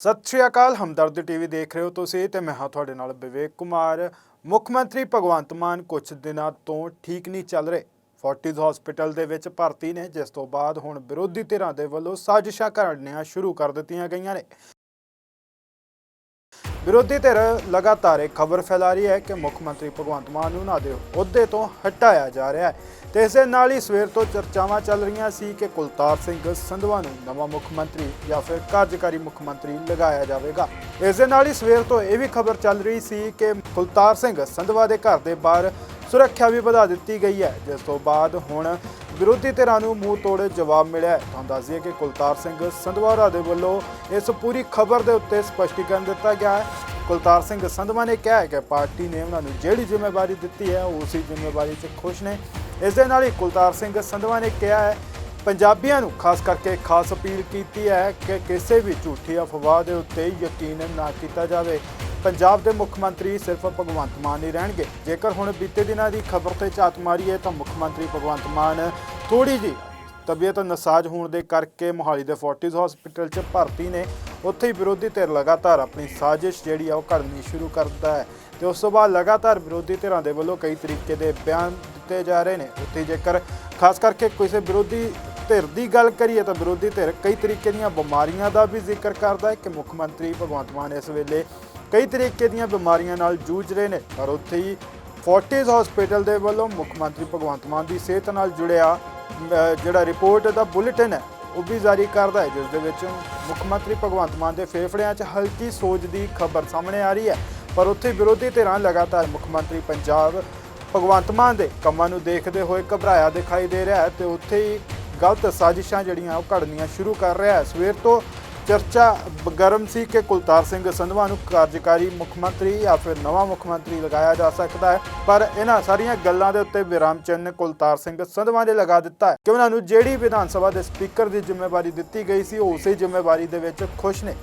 ਸਤਿ ਸ਼੍ਰੀ ਅਕਾਲ, ਹਮਦਰਦ ਟੀਵੀ ਦੇਖ ਰਹੇ ਹੋ ਤੁਸੀਂ ਤੇ ਮੈਂ ਹਾਂ ਤੁਹਾਡੇ ਨਾਲ ਵਿਵੇਕ ਕੁਮਾਰ। ਮੁੱਖ ਮੰਤਰੀ ਭਗਵੰਤ ਮਾਨ ਕੁਝ ਦਿਨਾਂ ਤੋਂ ਠੀਕ ਨਹੀਂ ਚੱਲ ਰਹੇ। ਫੋਰਟਿਸ ਹਸਪੀਟਲ ਦੇ ਵਿੱਚ ਭਰਤੀ ਨੇ, ਜਿਸ ਤੋਂ ਬਾਅਦ ਹੁਣ ਵਿਰੋਧੀ ਧਿਰਾਂ ਦੇ ਵੱਲੋਂ ਸਾਜ਼ਿਸ਼ਾਂ ਕਰਨੀਆਂ ਸ਼ੁਰੂ ਕਰ ਦਿੱਤੀਆਂ ਗਈਆਂ ਨੇ। ਵਿਰੋਧੀ ਧਿਰ ਲਗਾਤਾਰ ਇਹ ਖਬਰ ਫੈਲਾ ਰਹੀ ਹੈ ਕਿ ਮੁੱਖ ਮੰਤਰੀ ਭਗਵੰਤ ਮਾਨ ਨੂੰ ਉਹਨਾਂ ਦੇ ਅਹੁਦੇ ਤੋਂ ਹਟਾਇਆ ਜਾ ਰਿਹਾ ਹੈ। ਤੇ ਦੇ ਨਾਲ ਹੀ ਸਵੇਰ ਤੋਂ ਚਰਚਾਵਾਂ ਚੱਲ ਰਹੀਆਂ ਸੀ ਕਿ ਕੁਲਤਾਰ ਸਿੰਘ ਸੰਧਵਾ ਨੂੰ ਨਵਾਂ ਮੁੱਖ ਮੰਤਰੀ ਜਾਂ ਫਿਰ ਕਾਰਜਕਾਰੀ ਮੁੱਖ ਮੰਤਰੀ ਲਗਾਇਆ ਜਾਵੇਗਾ। ਇਸ ਦੇ ਨਾਲ ਹੀ ਸਵੇਰ ਤੋਂ ਇਹ ਵੀ ਖਬਰ ਚੱਲ ਰਹੀ ਸੀ ਕਿ ਕੁਲਤਾਰ ਸਿੰਘ ਸੰਧਵਾ ਦੇ ਘਰ ਦੇ ਬਾਹਰ ਸੁਰੱਖਿਆ ਵੀ ਵਧਾ ਦਿੱਤੀ ਗਈ ਹੈ। ਜਿਸ ਤੋਂ ਬਾਅਦ ਹੁਣ ਵਿਰੋਧੀ ਧਿਰਾਂ ਨੂੰ ਮੂੰਹ ਤੋੜੇ ਜਵਾਬ ਮਿਲਿਆ ਹੈ। ਤੁਹਾਨੂੰ ਦੱਸ ਦਈਏ ਕਿ ਕੁਲਤਾਰ ਸਿੰਘ ਸੰਧਵਾਰਾ ਦੇ ਵੱਲੋਂ ਇਸ ਪੂਰੀ ਖਬਰ ਦੇ ਉੱਤੇ ਸਪਸ਼ਟੀਕਰਨ ਦਿੱਤਾ ਗਿਆ ਹੈ। ਕੁਲਤਾਰ ਸਿੰਘ ਸੰਧਵਾ ਨੇ ਕਿਹਾ ਹੈ ਕਿ ਪਾਰਟੀ ਨੇ ਉਹਨਾਂ ਨੂੰ ਜਿਹੜੀ ਜ਼ਿੰਮੇਵਾਰੀ ਦਿੱਤੀ ਹੈ ਉਹ ਉਸੇ ਜ਼ਿੰਮੇਵਾਰੀ 'ਚ ਖੁਸ਼ ਨੇ। ਇਸ ਦੇ ਨਾਲ ਹੀ ਕੁਲਤਾਰ ਸਿੰਘ ਸੰਧਵਾ ਨੇ ਕਿਹਾ ਹੈ, ਪੰਜਾਬੀਆਂ ਨੂੰ ਖਾਸ ਕਰਕੇ ਖਾਸ ਅਪੀਲ ਕੀਤੀ ਹੈ ਕਿ ਕਿਸੇ ਵੀ ਝੂਠੀ ਅਫਵਾਹ ਦੇ ਉੱਤੇ ਯਕੀਨ ਨਾ ਕੀਤਾ ਜਾਵੇ। ਪੰਜਾਬ ਦੇ ਮੁੱਖ ਮੰਤਰੀ ਸਿਰਫ ਭਗਵੰਤ ਮਾਨ ਹੀ ਰਹਿਣਗੇ। ਜੇਕਰ ਹੁਣ ਬੀਤੇ ਦਿਨਾਂ ਦੀ ਖਬਰ ਤੇ ਝਾਤ ਮਾਰੀਏ ਤਾਂ ਮੁੱਖ ਮੰਤਰੀ ਭਗਵੰਤ ਮਾਨ ਥੋੜੀ ਜੀ ਤਬੀਅਤ ਨਸਾਜ ਹੋਣ ਦੇ ਕਰਕੇ ਮੋਹਾਲੀ ਦੇ ਫੋਰਟਿਸ ਹਸਪੀਟਲ 'ਚ ਭਰਤੀ ਨੇ। ਉੱਥੇ ਹੀ ਵਿਰੋਧੀ ਧਿਰ ਲਗਾਤਾਰ ਆਪਣੀ ਸਾਜ਼ਿਸ਼ ਜਿਹੜੀ ਆ ਉਹ ਕਰਨੀ ਸ਼ੁਰੂ ਕਰਦਾ ਹੈ ਤੇ ਉਸ ਤੋਂ ਬਾਅਦ ਲਗਾਤਾਰ ਵਿਰੋਧੀ ਧਿਰਾਂ ਦੇ ਵੱਲੋਂ ਕਈ ਤਰੀਕੇ ਦੇ ਬਿਆਨ ਦਿੱਤੇ ਜਾ ਰਹੇ ਨੇ। ਉੱਥੇ ਜੇਕਰ ਖਾਸ ਕਰਕੇ ਕਿਸੇ ਵਿਰੋਧੀ ਧਿਰ ਦੀ ਗੱਲ ਕਰੀਏ ਤਾਂ ਵਿਰੋਧੀ ਧਿਰ ਕਈ ਤਰੀਕੇ ਦੀਆਂ ਬਿਮਾਰੀਆਂ ਦਾ ਵੀ ਜ਼ਿਕਰ ਕਰਦਾ ਹੈ। ਕਿ ਮੁੱਖ ਮੰਤਰੀ ਭਗਵੰਤ ਮਾਨ ਇਸ ਵੇਲੇ ਕਈ ਤਰੀਕੇ ਦੀਆਂ ਬਿਮਾਰੀਆਂ ਨਾਲ ਜੂਝ ਰਹੇ ਨੇ, ਪਰ ਉੱਥੇ ਹੀ ਫੋਰਟਿਸ ਹਸਪੀਟਲ ਦੇ ਵੱਲੋਂ ਮੁੱਖ ਮੰਤਰੀ ਭਗਵੰਤ ਮਾਨ ਦੀ ਸਿਹਤ ਨਾਲ ਜੁੜਿਆ ਜਿਹੜਾ ਰਿਪੋਰਟ ਦਾ ਬੁਲੇਟਿਨ ਹੈ, ਉਹ ਵੀ ਜਾਰੀ ਕਰਦਾ ਹੈ, ਜਿਸ ਦੇ ਵਿੱਚ ਮੁੱਖ ਮੰਤਰੀ ਭਗਵੰਤ ਮਾਨ ਦੇ ਫੇਫੜਿਆਂ 'ਚ ਹਲਕੀ ਸੋਜ ਦੀ ਖਬਰ ਸਾਹਮਣੇ ਆ ਰਹੀ ਹੈ। ਪਰ ਉੱਥੇ ਵਿਰੋਧੀ ਧਿਰਾਂ ਲਗਾਤਾਰ ਮੁੱਖ ਮੰਤਰੀ ਪੰਜਾਬ ਭਗਵੰਤ ਮਾਨ ਦੇ ਕੰਮਾਂ ਨੂੰ ਦੇਖਦੇ ਹੋਏ ਘਬਰਾਇਆ ਦਿਖਾਈ ਦੇ ਰਿਹਾ ਹੈ ਤੇ ਉੱਥੇ ਹੀ ਗਲਤ ਸਾਜ਼ਿਸ਼ਾਂ ਜਿਹੜੀਆਂ ਉਹ ਘੜਨੀਆਂ ਸ਼ੁਰੂ ਕਰ ਰਿਹਾ ਹੈ। ਸਵੇਰ ਤੋਂ ਚਰਚਾ ਬ- ਗਰਮ ਸੀ ਕਿ ਕੁਲਤਾਰ ਸਿੰਘ ਸੰਧਵਾ ਨੂੰ ਕਾਰਜਕਾਰੀ ਮੁੱਖ ਮੰਤਰੀ ਜਾਂ ਫਿਰ ਨਵਾਂ ਮੁੱਖ ਮੰਤਰੀ ਲਗਾਇਆ ਜਾ ਸਕਦਾ ਹੈ। ਪਰ ਇਹਨਾਂ ਸਾਰੀਆਂ ਗੱਲਾਂ ਦੇ ਉੱਤੇ ਵਿਰਾਮ ਚਿੰਨ੍ਹ ਕੁਲਤਾਰ ਸਿੰਘ ਸੰਧਵਾ ਨੇ ਲਗਾ ਦਿੱਤਾ ਹੈ ਕਿ ਉਹਨਾਂ ਨੂੰ ਜਿਹੜੀ ਵਿਧਾਨ ਸਭਾ ਦੇ ਸਪੀਕਰ ਦੀ ਜ਼ਿੰਮੇਵਾਰੀ ਦਿੱਤੀ ਗਈ ਸੀ, ਉਹ ਉਸੇ ਜ਼ਿੰਮੇਵਾਰੀ ਦੇ ਵਿੱਚ ਖੁਸ਼ ਨੇ।